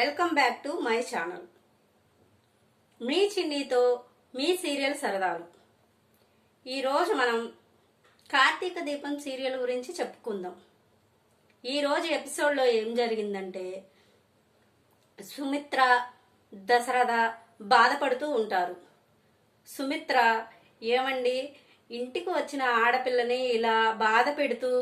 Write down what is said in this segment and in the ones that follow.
Welcome back to my channel. మీ చిన్నీతో మీ serial సరదాలు. ఈరోజు మనం కార్తీక దీపం సీరియల్ గురించి చెప్పుకుందాం. ఈరోజు ఎపిసోడ్లో ఏం జరిగిందంటే సుమిత్ర దశరథ బాధపడుతూ ఉంటారు. సుమిత్ర ఏమండి ఇంటికి వచ్చిన ఆడపిల్లని ఇలా బాధ పెడుతూ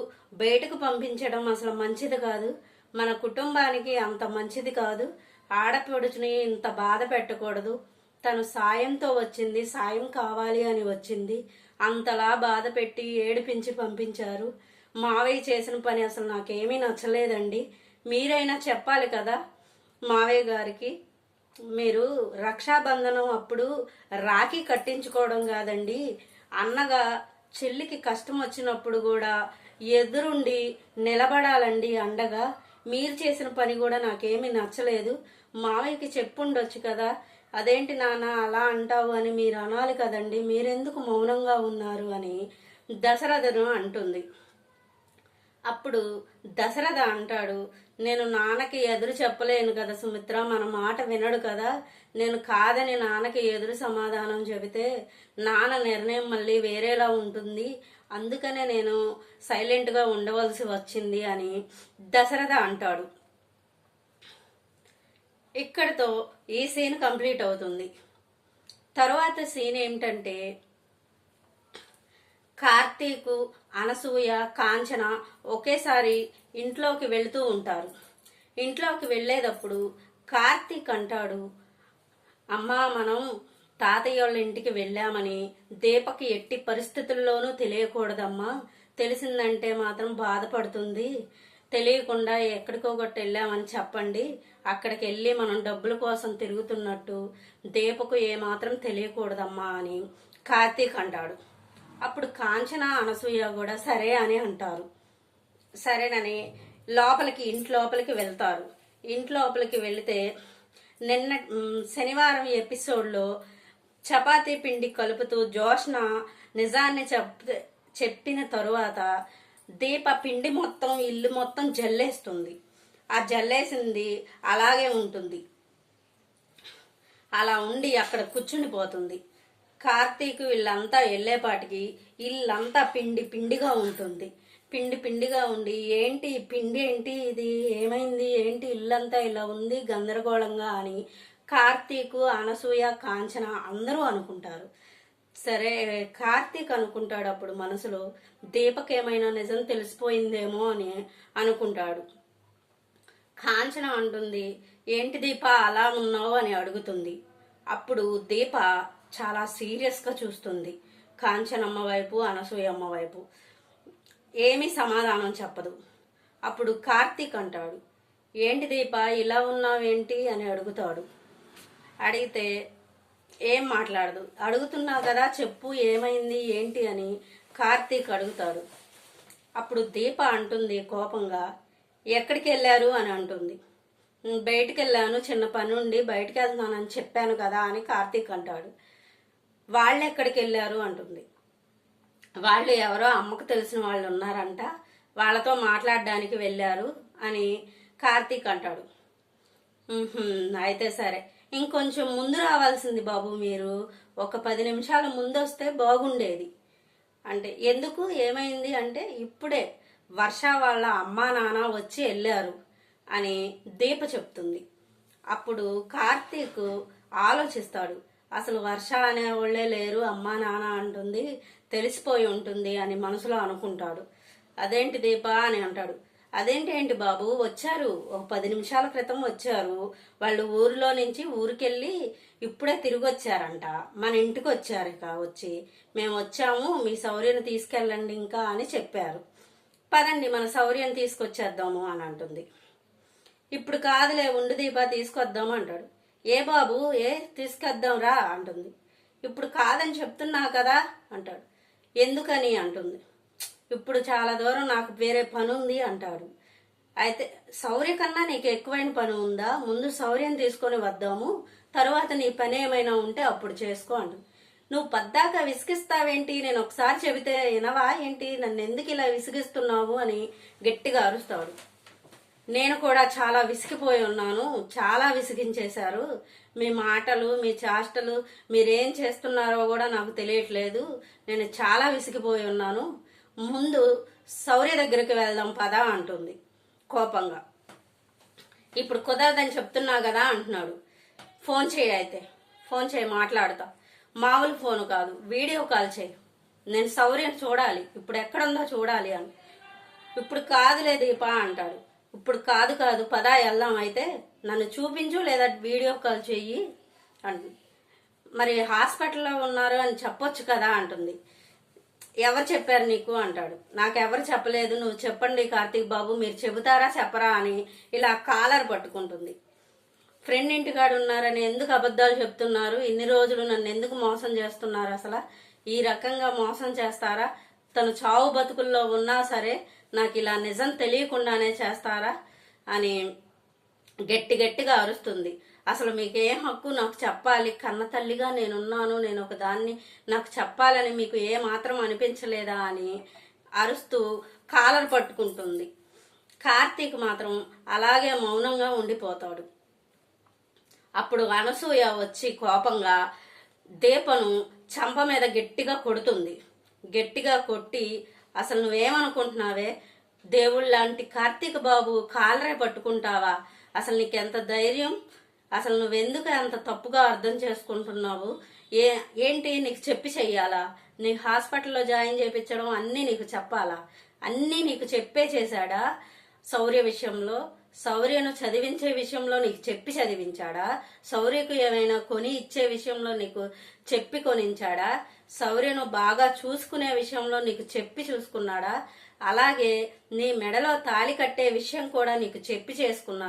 బయటకు పంపించడం అసలు మంచిది కాదు. మన కుటుంబానికి అంత మంచిది కాదు. ఆడపడుచుని ఇంత బాధ పెట్టకూడదు. తను సాయంతో వచ్చింది సాయం కావాలి అని వచ్చింది. అంతలా బాధ పెట్టి ఏడిపించి పంపించారు. మావయ్య చేసిన పని అసలు నాకేమీ నచ్చలేదండి. మీరైనా చెప్పాలి కదా మావయ్య గారికి. మీరు రక్షాబంధనం అప్పుడు రాఖీ కట్టించుకోవడం కాదండి. అన్నగా చెల్లికి కష్టం వచ్చినప్పుడు కూడా ఎదురుండి నిలబడాలండి అండగా. మీరు చేసిన పని కూడా నాకేమీ నచ్చలేదు. మావయ్యకి చెప్పుండొచ్చు కదా. అదేంటి నాన్న అలా అంటావు అని మీరు అనాలి కదండి. మీరెందుకు మౌనంగా ఉన్నారు అని దశరథను అంటుంది. అప్పుడు దశరథ అంటాడు నేను నాన్నకి ఎదురు చెప్పలేను కదా సుమిత్ర. మన మాట వినడు కదా. నేను కాదని నాన్నకి ఎదురు సమాధానం చెబితే నాన్న నిర్ణయం మళ్ళీ వేరేలా ఉంటుంది. అందుకనే నేను సైలెంట్గా ఉండవలసి వచ్చింది అని దశరథ అంటాడు. ఇక్కడితో ఈ సీన్ కంప్లీట్ అవుతుంది. తర్వాత సీన్ ఏమిటంటే కార్తీకు అనసూయ కాంచన ఒకేసారి ఇంట్లోకి వెళుతూ ఉంటారు. ఇంట్లోకి వెళ్ళేటప్పుడు కార్తీక్ అంటాడు అమ్మా మనం తాతయ్య వాళ్ళ ఇంటికి వెళ్ళామని దీపకి ఎట్టి పరిస్థితుల్లోనూ తెలియకూడదమ్మా. తెలిసిందంటే మాత్రం బాధపడుతుంది. తెలియకుండా ఎక్కడికో గట్టి వెళ్ళామని చెప్పండి. అక్కడికి వెళ్ళి మనం డబ్బుల కోసం తిరుగుతున్నట్టు దీపకు ఏమాత్రం తెలియకూడదమ్మా అని కార్తీక్ అంటాడు. అప్పుడు కాంచన అనసూయ కూడా సరే అని అంటారు. సరేనని లోపలికి ఇంటి లోపలికి వెళ్తారు. ఇంటి లోపలికి వెళితే నిన్న శనివారం ఎపిసోడ్లో చపాతీ పిండి కలుపుతూ జోష్న నిజాన్ని చెప్ చెప్పిన తరువాత దీప పిండి మొత్తం ఇల్లు మొత్తం జల్లేస్తుంది. ఆ జల్లేసింది అలాగే ఉంటుంది. అలా ఉండి అక్కడ కూర్చుండిపోతుంది కార్తీక్ వీళ్ళంతా వెళ్ళేపాటికి ఇల్లంతా పిండి పిండిగా ఉంటుంది. పిండి పిండిగా ఉండి ఏంటి పిండి ఏంటి ఇది? ఏమైంది? ఏంటి ఇల్లంతా ఇలా ఉంది గందరగోళంగా అని కార్తీక్ అనసూయ కాంచన అందరూ అనుకుంటారు. సరే కార్తీక్ అనుకుంటాడు అప్పుడు మనసులో దీపక్ ఏమైనా నిజం తెలిసిపోయిందేమో అని అనుకుంటాడు. కాంచన అంటుంది ఏంటి దీప అలా ఉన్నావు అని అడుగుతుంది. అప్పుడు దీప చాలా సీరియస్గా చూస్తుంది కాంచనమ్మ వైపు అనసూయమ్మ వైపు. ఏమీ సమాధానం చెప్పదు. అప్పుడు కార్తీక్ అంటాడు ఏంటి దీప ఇలా ఉన్నావేంటి అని అడుగుతాడు. అడిగితే ఏం మాట్లాడదు? అడుగుతున్నావు కదా చెప్పు ఏమైంది ఏంటి అని కార్తీక్ అడుగుతాడు. అప్పుడు దీప అంటుంది కోపంగా ఎక్కడికి వెళ్ళారు? అని అంటుంది. బయటికి వెళ్ళాను చిన్న పని ఉండి బయటికి వెళ్తున్నానని చెప్పాను కదా అని కార్తీక్ అంటాడు. వాళ్ళు ఎక్కడికి వెళ్ళారు? అంటుంది. వాళ్ళు ఎవరో అమ్మకు తెలిసిన వాళ్ళు ఉన్నారంట వాళ్ళతో మాట్లాడడానికి వెళ్ళారు అని కార్తీక్ అంటాడు. అయితే సరే. ఇంకొంచెం ముందు రావాల్సింది బాబు మీరు. ఒక పది నిమిషాల ముందు వస్తే బాగుండేది. అంటే ఎందుకు? ఏమైంది అంటే ఇప్పుడే వర్ష వాళ్ళ అమ్మా నాన్న వచ్చి వెళ్ళారు అని దీప చెప్తుంది. అప్పుడు కార్తీక్ ఆలోచిస్తాడు. అసలు వర్ష అనే వాళ్ళే లేరు అమ్మా నాన్న అంటుంది తెలిసిపోయి ఉంటుంది అని మనసులో అనుకుంటాడు. అదేంటి దీప? అని అంటాడు. అదేంటి ఏంటి బాబు? వచ్చారు. ఒక పది నిమిషాల క్రితం వచ్చారు. వాళ్ళు ఊరిలో నుంచి ఊరికెళ్ళి ఇప్పుడే తిరిగి వచ్చారంట మన ఇంటికి వచ్చారు ఇక వచ్చి. మేము వచ్చాము మీ సౌర్యను తీసుకెళ్ళండి ఇంకా అని చెప్పారు. పదండి మన సౌర్యం తీసుకొచ్చేద్దాము అని అంటుంది. ఇప్పుడు కాదులే ఉండు దీపా తీసుకొద్దాం అంటాడు. ఏ బాబు? ఏ? తీసుకొద్దాం రా అంటుంది. ఇప్పుడు కాదని చెప్తున్నా కదా అంటాడు. ఎందుకని అంటుంది. ఇప్పుడు చాలా దూరం నాకు వేరే పని ఉంది అంటాడు. అయితే శౌర్య కన్నా నీకు ఎక్కువైన పని ఉందా? ముందు శౌర్యం తీసుకొని వద్దాము. తర్వాత నీ పని ఏమైనా ఉంటే అప్పుడు చేసుకో అంటుంది నువ్వు పద్దాక విసిగిస్తావేంటి? నేను ఒకసారి చెబితే వినవా ఏంటి? నన్ను ఎందుకు ఇలా విసిగిస్తున్నావు అని గట్టిగా అరుస్తాడు. నేను కూడా చాలా విసిగిపోయి ఉన్నాను. చాలా విసిగించేశారు. మీ మాటలు మీ చేష్టలు మీరేం చేస్తున్నారో కూడా నాకు తెలియట్లేదు. నేను చాలా విసిగిపోయి ఉన్నాను. ముందు శౌర్య దగ్గరికి వెళ్దాం పదా అంటుంది కోపంగా. ఇప్పుడు కుదరదని చెప్తున్నా కదా అంటున్నాడు. ఫోన్ చేయి అయితే. ఫోన్ చేయి మాట్లాడతా. మామూలు ఫోన్ కాదు. వీడియో కాల్ చేయి. నేను సౌర్యం చూడాలి. ఇప్పుడు ఎక్కడుందో చూడాలి అని. ఇప్పుడు కాదులే దీపా అంటాడు. ఇప్పుడు కాదు కాదు పదా వెళ్దాం అయితే. నన్ను చూపించు లేదా వీడియో కాల్ చెయ్యి అంటుంది. మరి హాస్పిటల్లో ఉన్నారు అని చెప్పొచ్చు కదా అంటుంది. ఎవరు చెప్పారు నీకు? అంటాడు. నాకెవరు చెప్పలేదు. నువ్వు చెప్పండి కార్తీక్ బాబు మీరు చెబుతారా చెప్పరా అని ఇలా కాలర్ పట్టుకుంటుంది. ఫ్రెండ్ ఇంటికాడ ఉన్నారని ఎందుకు అబద్ధాలు చెప్తున్నారు? ఇన్ని రోజులు నన్ను ఎందుకు మోసం చేస్తున్నారు అసలు? ఈ రకంగా మోసం చేస్తారా? తను చావు బతుకుల్లో ఉన్నా సరే నాకు ఇలా నిజం తెలియకుండానే చేస్తారా? అని గట్టి గట్టిగా అరుస్తుంది. అసలు మీకు ఏ హక్కు నాకు చెప్పాలి. కన్న తల్లిగా నేనున్నాను. నేను ఒక దాన్ని నాకు చెప్పాలని మీకు ఏ మాత్రం అనిపించలేదా అని అరుస్తూ కాలర్ పట్టుకుంటుంది. కార్తీక్ మాత్రం అలాగే మౌనంగా ఉండిపోతాడు. అప్పుడు అనసూయ వచ్చి కోపంగా దీపను చంప మీద గట్టిగా కొడుతుంది. గట్టిగా కొట్టి అసలు నువ్వేమనుకుంటున్నావే? దేవుళ్ళ లాంటి కార్తీక బాబు కాలరే పట్టుకుంటావా? అసలు నీకెంత ధైర్యం? అసలు నువ్వెందుకు అంత తప్పుగా అర్థం చేసుకుంటున్నావు? ఏ ఏంటి నీకు చెప్పి చెయ్యాలా? నీకు హాస్పిటల్లో జాయిన్ చేయించడం అన్నీ నీకు చెప్పాలా? అన్నీ నీకు చెప్పే చేశాడా? శౌర్య విషయంలో? శౌర్యను చదివించే విషయంలో నీకు చెప్పి చదివించాడా? శౌర్యకు ఏమైనా కొని ఇచ్చే విషయంలో నీకు చెప్పి కొనించాడా? శౌర్యను బాగా చూసుకునే విషయంలో నీకు చెప్పి చూసుకున్నాడా? అలాగే నీ మెడలో తాళి కట్టే విషయం కూడా నీకు చెప్పి చేసుకున్నా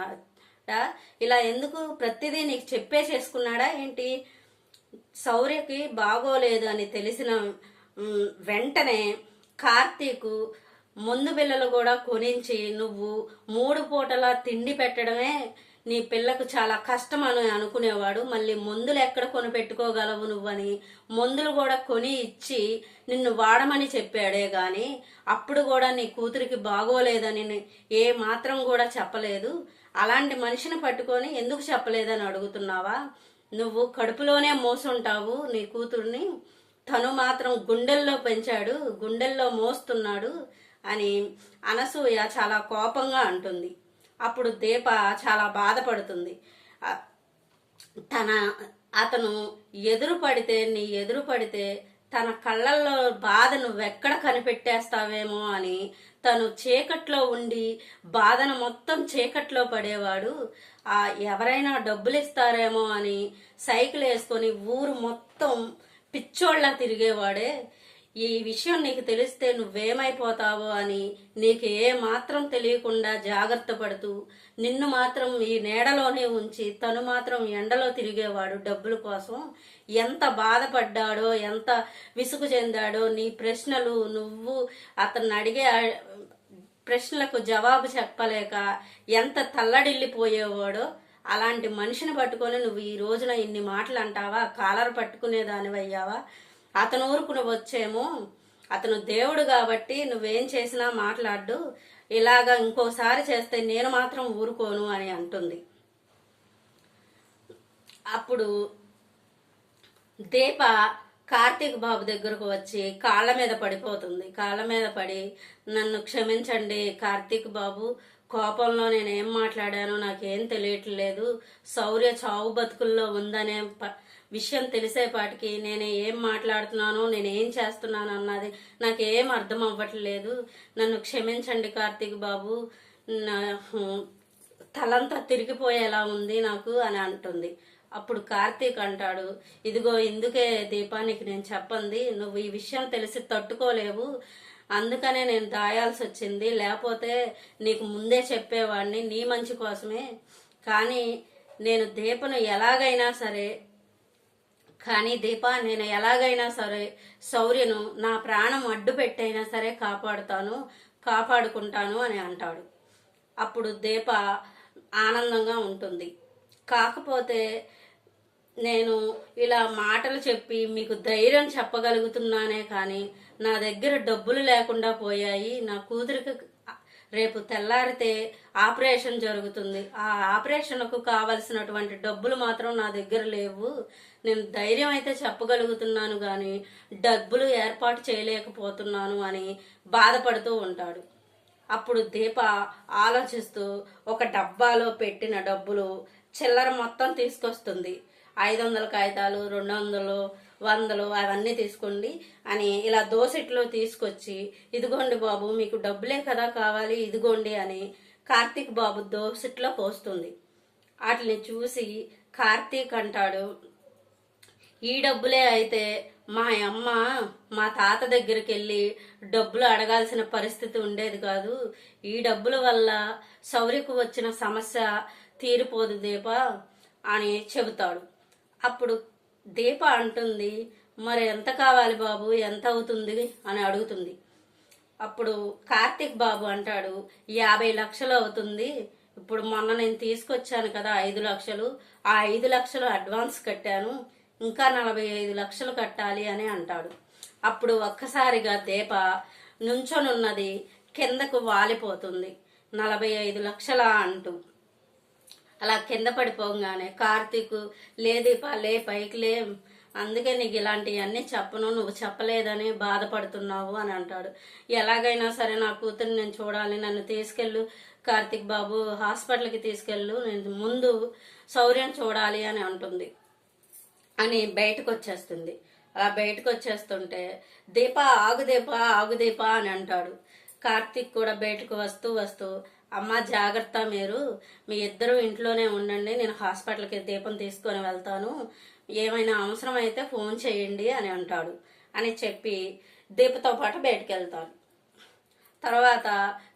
ఇలా ఎందుకు ప్రతిదీ నీకు చెప్పే చేసుకున్నాడా ఏంటి? శౌర్యకి బాగోలేదు అని తెలిసిన వెంటనే కార్తీకు ముందు పిల్లలు కూడా కొనించి నువ్వు మూడు పూటల తిండి పెట్టడమే నీ పిల్లకు చాలా కష్టం అని అనుకునేవాడు. మళ్ళీ మందులు ఎక్కడ కొని పెట్టుకోగలవు నువ్వని మందులు కూడా కొని ఇచ్చి నిన్ను వాడమని చెప్పాడే గాని అప్పుడు కూడా నీ కూతురికి బాగోలేదని ఏ మాత్రం కూడా చెప్పలేదు. అలాంటి మనిషిని పట్టుకొని ఎందుకు చెప్పలేదని అడుగుతున్నావా? నువ్వు కడుపులోనే మోసుంటావు నీ కూతుర్ని. తను మాత్రం గుండెల్లో పెంచాడు గుండెల్లో మోస్తున్నాడు అని అనసూయ చాలా కోపంగా అంటుంది. అప్పుడు దీప చాలా బాధపడుతుంది. తన అతను ఎదురు పడితే నీ ఎదురు పడితే తన కళ్ళల్లో బాధ నువ్వెక్కడ కనిపెట్టేస్తావేమో అని తను చీకట్లో ఉండి బాధను మొత్తం చీకట్లో పడేవాడు. ఆ ఎవరైనా డబ్బులు ఇస్తారేమో అని సైకిల్ వేసుకొని ఊరు మొత్తం పిచ్చోళ్ళ తిరిగేవాడే. ఈ విషయం నీకు తెలిస్తే నువ్వేమైపోతావో అని నీకు ఏ మాత్రం తెలియకుండా జాగ్రత్త పడుతూ నిన్ను మాత్రం ఈ నీడలోనే ఉంచి తను మాత్రం ఎండలో తిరిగేవాడు డబ్బుల కోసం. ఎంత బాధపడ్డాడో ఎంత విసుగు చెందాడో నీ ప్రశ్నలు నువ్వు అతన్ని అడిగే ప్రశ్నలకు జవాబు చెప్పలేక ఎంత తల్లడిల్లిపోయేవాడో అలాంటి మనిషిని పట్టుకొని నువ్వు ఈ రోజున ఇన్ని మాటలు అంటావా? కాలర్ పట్టుకునేదానివయ్యావా? అతను ఊరుకుని వచ్చేమో. అతను దేవుడు కాబట్టి నువ్వేం చేసినా మాట్లాడు ఇలాగా ఇంకోసారి చేస్తే నేను మాత్రం ఊరుకోను అని అంటుంది. అప్పుడు దీప కార్తీక్ బాబు దగ్గరకు వచ్చి కాళ్ళ మీద పడిపోతుంది. కాళ్ళ మీద పడి నన్ను క్షమించండి కార్తీక్ బాబు కోపంలో నేను ఏం మాట్లాడానో నాకేం తెలియట్లేదు. శౌర్య చావు బతుకుల్లో ఉందనే ప- విషయం తెలిసేపాటికి నేను ఏం మాట్లాడుతున్నానో నేను ఏం చేస్తున్నాను అన్నది నాకేం అర్థం అవ్వట్లేదు. నన్ను క్షమించండి కార్తీక్ బాబు నా తలంతా తిరిగిపోయేలా ఉంది నాకు అని అంటుంది. అప్పుడు కార్తీక్ అంటాడు ఇదిగో ఇందుకే దీపానికి నేను చెప్పంది నువ్వు ఈ విషయం తెలిసి తట్టుకోలేవు. అందుకనే నేను దాయాల్సి వచ్చింది. లేకపోతే నీకు ముందే చెప్పేవాడిని నీ మంచి కోసమే. కానీ నేను దీపను ఎలాగైనా సరే కానీ దీప నేను ఎలాగైనా సరే శౌర్యను నా ప్రాణం అడ్డు పెట్టైనా సరే కాపాడుతాను కాపాడుకుంటాను అని అంటాడు. అప్పుడు దీప ఆనందంగా ఉంటుంది. కాకపోతే నేను ఇలా మాటలు చెప్పి మీకు ధైర్యం చెప్పగలుగుతున్నానే కానీ నా దగ్గర డబ్బులు లేకుండా పోయాయి. నా కూతురికి రేపు తెల్లారితే ఆపరేషన్ జరుగుతుంది. ఆ ఆపరేషన్కు కావలసినటువంటి డబ్బులు మాత్రం నా దగ్గర లేవు. నేను ధైర్యం అయితే చెప్పగలుగుతున్నాను కానీ డబ్బులు ఏర్పాటు చేయలేకపోతున్నాను అని బాధపడుతూ ఉంటాడు. అప్పుడు దీప ఆలోచిస్తూ ఒక డబ్బాలో పెట్టిన డబ్బులు చిల్లర మొత్తం తీసుకొస్తుంది. ఐదు వందల కాగితాలు రెండు వందలు వందలు అవన్నీ తీసుకోండి అని ఇలా దోసెట్లో తీసుకొచ్చి ఇదిగోండి బాబు మీకు డబ్బులే కదా కావాలి ఇదిగోండి అని కార్తీక్ బాబు దోసెట్లో పోస్తుంది. వాటిని చూసి కార్తీక్ అంటాడు ఈ డబ్బులే అయితే మా అమ్మ మా తాత దగ్గరికి వెళ్ళి డబ్బులు అడగాల్సిన పరిస్థితి ఉండేది కాదు. ఈ డబ్బుల వల్ల సౌరికి వచ్చిన సమస్య తీరిపోదు దీప అని చెబుతాడు. అప్పుడు దీప అంటుంది మరి ఎంత కావాలి బాబు? ఎంత అవుతుంది? అని అడుగుతుంది. అప్పుడు కార్తీక్ బాబు అంటాడు యాభై లక్షలు అవుతుంది. ఇప్పుడు మొన్న నేను తీసుకొచ్చాను కదా ఐదు లక్షలు. ఆ ఐదు లక్షలు అడ్వాన్స్ కట్టాను. ఇంకా నలభై ఐదు లక్షలు కట్టాలి అని అంటాడు. అప్పుడు ఒక్కసారిగా దీప నుంచొనున్నది కిందకు వాలిపోతుంది. నలభై ఐదు లక్షల అంటూ. అలా కింద పడిపోగానే కార్తీక్ లేదీపా లే పైకి లే. అందుకే నీకు ఇలాంటివన్నీ చెప్పను నువ్వు చెప్పలేదని బాధపడుతున్నావు అని అంటాడు. ఎలాగైనా సరే నా కూతురు నేను చూడాలి. నన్ను తీసుకెళ్ళు కార్తీక్ బాబు హాస్పిటల్కి తీసుకెళ్ళు. నేను ముందు శౌర్యం చూడాలి అని అంటుంది. అని బయటకు వచ్చేస్తుంది అలా బయటకు వచ్చేస్తుంటే దీప ఆగు దీప ఆగు దీప అని అంటాడు. కార్తీక్ కూడా బయటకు వస్తూ వస్తూ అమ్మ జాగ్రత్త మీరు. మీ ఇద్దరు ఇంట్లోనే ఉండండి. నేను హాస్పిటల్కి దీపం తీసుకొని వెళ్తాను. ఏమైనా అవసరం అయితే ఫోన్ చేయండి అని అంటాడు. అని చెప్పి దీపతో పాటు బయటకు వెళ్తాను తర్వాత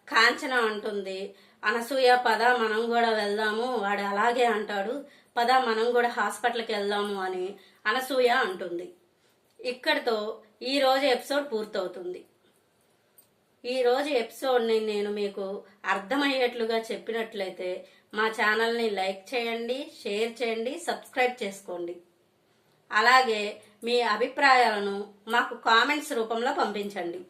కాంచన అంటుంది అనసూయ పద మనం కూడా వెళ్దాము. వాడు అలాగే అంటాడు పద మనం కూడా హాస్పిటల్కి వెళ్దాము అని అనసూయ అంటుంది. ఇక్కడితో ఈ రోజు ఎపిసోడ్ పూర్తవుతుంది. ఈ రోజు ఎపిసోడ్ని నేను మీకు అర్థమయ్యేట్లుగా చెప్పినట్లయితే మా ఛానల్ని లైక్ చేయండి షేర్ చేయండి సబ్స్క్రైబ్ చేసుకోండి. అలాగే మీ అభిప్రాయాలను మాకు కామెంట్స్ రూపంలో పంపించండి.